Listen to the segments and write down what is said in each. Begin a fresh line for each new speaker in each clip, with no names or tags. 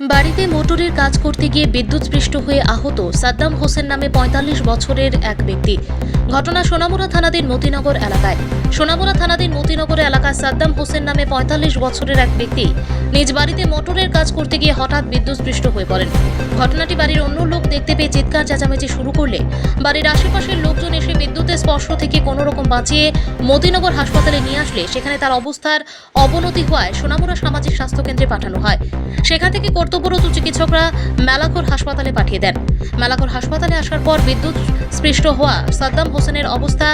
বাড়িতে মোটরের কাজ করতে গিয়ে বিদ্যুৎস্পৃষ্ট হয়ে আহত সাদ্দাম হোসেন নামে পঁয়তাল্লিশ বছরের এক ব্যক্তি। ঘটনা সোনামুড়া থানাধীন মতিনগর এলাকায়। সোনামুড়া থানাধীন মতিনগর এলাকায় সাদ্দাম হোসেন নামে পঁয়তাল্লিশ বছরের এক ব্যক্তি নিজ বাড়িতে মোটরের কাজ করতে গিয়ে হঠাৎ বিদ্যুৎস্পৃষ্ট হয়ে পড়েন। ঘটনাটি বাড়ির অন্য লোক দেখতে পেয়ে চিৎকার চেঁচামেচি শুরু করলে বাড়ির আশেপাশের লোকজন এসে বিদ্যুতের স্পর্শ থেকে কোনো রকম বাঁচিয়ে মতিনগর হাসপাতালে নিয়ে আসলে সেখানে তার অবস্থার অবনতি হওয়ায় সোনামুরা সামাজিক স্বাস্থ্য কেন্দ্রে পাঠানো হয়। সেখান থেকে কর্তব্যরত চিকিৎসকরা মেলাখোর হাসপাতালে পাঠিয়ে দেন। মেলাখোর হাসপাতালে আসার পর বিদ্যুৎ স্পৃষ্ট হওয়া সাদ্দাম হোসেনের অবস্থা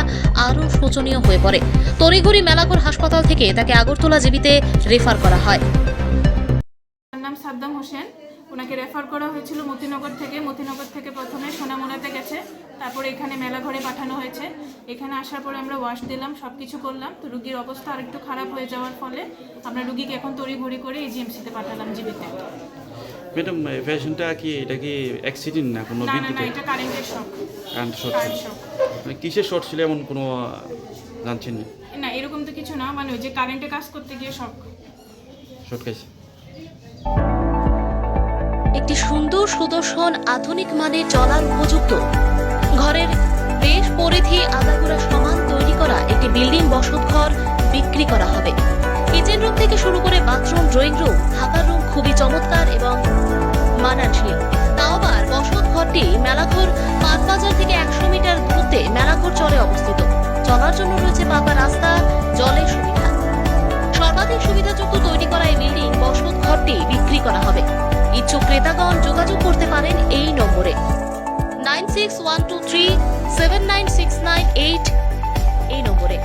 আরও শোচনীয় হয়ে পড়ে। তড়িঘড়ি মেলাখোর হাসপাতাল থেকে তাকে আগরতলা জীবিতে রেফার করা হয়।
নাম সাদ্দাম হোসেন। ওনাকে রেফার করা হয়েছিল মতিনগর থেকে। মতিনগর থেকে প্রথমে সোনামুড়াতে গেছে। তারপরে এখানে মেলাঘরে পাঠানো হয়েছে। এখানে আসার পরে আমরা ওয়াশ দিলাম সব কিছু করলাম। তো রুগীর অবস্থা আরেকটু খারাপ হয়ে যাওয়ার ফলে আমরা রুগীকে এখন তড়িঘড়ি করে এই জিএমসিতে পাঠালাম জীবিতে।
ম্যাডাম পেশেন্টটা কি এটা কি অ্যাক্সিডেন্ট না কোনো
না এটা কারেন্টের শখ
কারেন্ট
শখ
মানে কিসের শর্ট ছিল এমন কোনো জানছেন না?
না এরকম তো কিছু না। মানে ওই যে কারেন্টে কাজ করতে গিয়ে শখ
শর্ট খাইছে
একটি সুন্দর সুদর্শন আধুনিক মানে চলার উপযুক্ত। ঘরের বেশ পরিধি আগাগোড়া সমান তৈরি করা একটি বিল্ডিং বসত ঘর বিক্রি করা হবে। কিচেন রুম থেকে শুরু করে বাথরুম, ড্রয়িং রুম থাকার রুম খুবই চমৎকার এবং মানানশীল তাও আবার বসত ঘরটি মেলাঘর পাঁচ বাজার থেকে একশো মিটার দূরত্বে মেলাঘর চরে অবস্থিত। চলার জন্য রয়েছে পাকা রাস্তা, জলের সুবিধা। সর্বাধিক সুবিধাযুক্ত তৈরি করা এই বিল্ডিং বসত ঘরটি বিক্রি করা হবে। ইচ্ছুক ক্রেতাগণ যোগাযোগ করতে পারেন এই নম্বরে। Nine six one two three seven nine six nine eight এই নম্বরে।